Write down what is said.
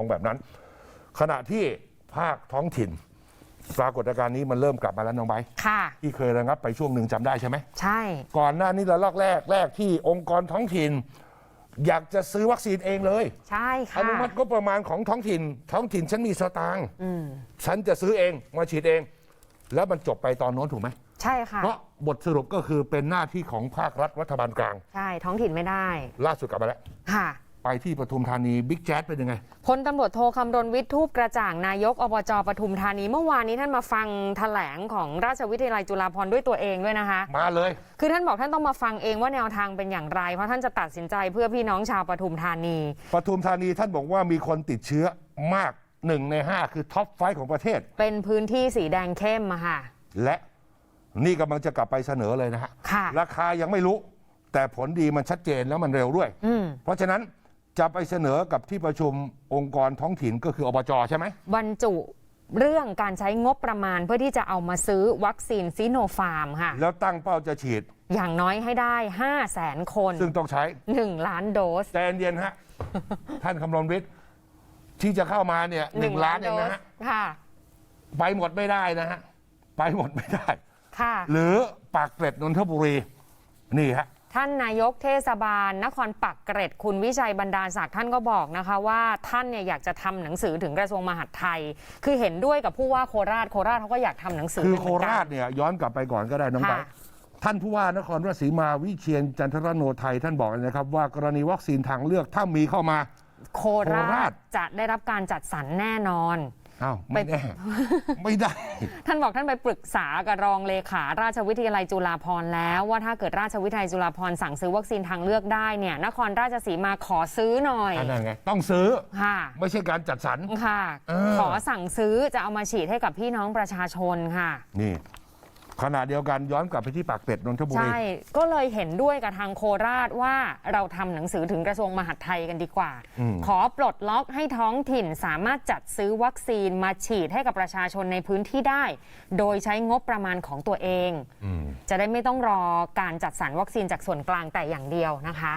ของแบบนั้น ขณะที่ภาคท้องถิ่น ปรากฏการณ์นี้มันเริ่มกลับมาแล้วน้องไบร์ทค่ะ ที่เคยระงับไปช่วงหนึ่งจำได้ใช่ไหม ใช่ ก่อนหน้านี้ระลอกแรกแรกที่องค์กรท้องถิ่น อยากจะซื้อวัคซีนเองเลย ใช่อค่ะนุมัติก็ประมาณของท้องถิ่น ท้องถิ่นฉันมีสตางค์อืมฉันจะซื้อเองมาฉีดเอง แล้วมันจบไปตอนโน้นถูกไหม ใช่ค่ะ เพราะบทสรุปก็คือเป็นหน้าที่ของภาครัฐรัฐบาลกลาง ใช่ ท้องถิ่นไม่ได้ ล่าสุดกลับมาแล้ว ค่ะ ไปที่ปทุมธานีบิ๊กแจ๊ดเป็นยังไงพลตำรวจโทคำรณวิทย์ทูปกระจ่างนายกอบจปทุมธานีเมื่อวานนี้ท่านมาฟังแถลงของราชวิทยาลัยจุฬาภรณ์ด้วยตัวเองด้วยนะคะ มาเลย คือท่านบอกท่านต้องมาฟังเองว่าแนวทางเป็นอย่างไร เพราะท่านจะตัดสินใจเพื่อพี่น้องชาวปทุมธานีปทุมธานีท่านบอกว่ามีคนติดเชื้อมากหนึ่งในห้าคือท็อปไฟของประเทศ เป็นพื้นที่สีแดงเข้มอะค่ะและนี่กำลังจะกลับไปเสนอเลยนะฮะค่ะราคายังไม่รู้ แต่ผลดีมันชัดเจนแล้วมันเร็วด้วย อืมเพราะฉะนั้น จะไปเสนอกับที่ประชุมองค์กรท้องถิ่นก็คืออบจใช่ไหม บรรจุเรื่องการใช้งบประมาณเพื่อที่จะเอามาซื้อวัคซีนซิโนฟาร์มค่ะ แล้วตั้งเป้าจะฉีด อย่างน้อยให้ได้ 5 0 0แสนคน ซึ่งต้องใช้1 ล้านโดสใจเย็นๆฮะ ท่านคำรณวิทย์ที่จะเข้ามาเนี่ยหนึ่งล้านเองนะฮะค่ะ ไปหมดไม่ได้นะฮะ ไปหมดไม่ได้ ค่ะ หรือปากเกร็ดนนทบุรี นี่ฮะ ท่านนายกเทศบาล นครปักเกร็ดคุณวิชัยบรรดาศักดิ์ท่านก็บอกนะคะว่าท่านเนี่ยอยากจะทำหนังสือถึงกระทรวงมหาดไทย คือเห็นด้วยกับผู้ว่าโคราชโคราชเขาก็อยากทำหนังสือคือเหโคมืนกันราชเนี่ยย้อนกลับไปก่อนก็ได้น้องไปค่ะท่านผู้ว่านครราชสีมาวิเชียนจันทรโนไทยท่านบอกเลยนะครับ ว่ากรณีวัคซีนทางเลือกถ้ามีเข้ามา โคโคราราชชจะได้รับการจัดสรรแน่นอน อ้าวไม่ไปได้ ไม่ได้ ท่านบอกท่านไปปรึกษากับรองเลขาราชวิทยาลัยจุฬาภรณ์แล้ว ว่าถ้าเกิดราชวิทยาลัยจุฬาภรณ์สั่งซื้อวัคซีนทางเลือกได้เนี่ยนครราชสีมาขอซื้อหน่อยอันนั้นไงต้องซื้อค่ะ ไม่ใช่การจัดสรรค่ะเออขอสั่งซื้อจะเอามาฉีดให้กับพี่น้องประชาชนค่ะ นี่ ขณะเดียวกันย้อนกลับไปที่ปากเป็ดนนทบุรี ใช่ ก็เลยเห็นด้วยกับทางโคราชว่าเราทำหนังสือถึงกระทรวงมหาดไทยกันดีกว่า อืม ขอปลดล็อกให้ท้องถิ่นสามารถจัดซื้อวัคซีนมาฉีดให้กับประชาชนในพื้นที่ได้ โดยใช้งบประมาณของตัวเองอืมจะได้ไม่ต้องรอการจัดสรรวัคซีนจากส่วนกลางแต่อย่างเดียวนะคะ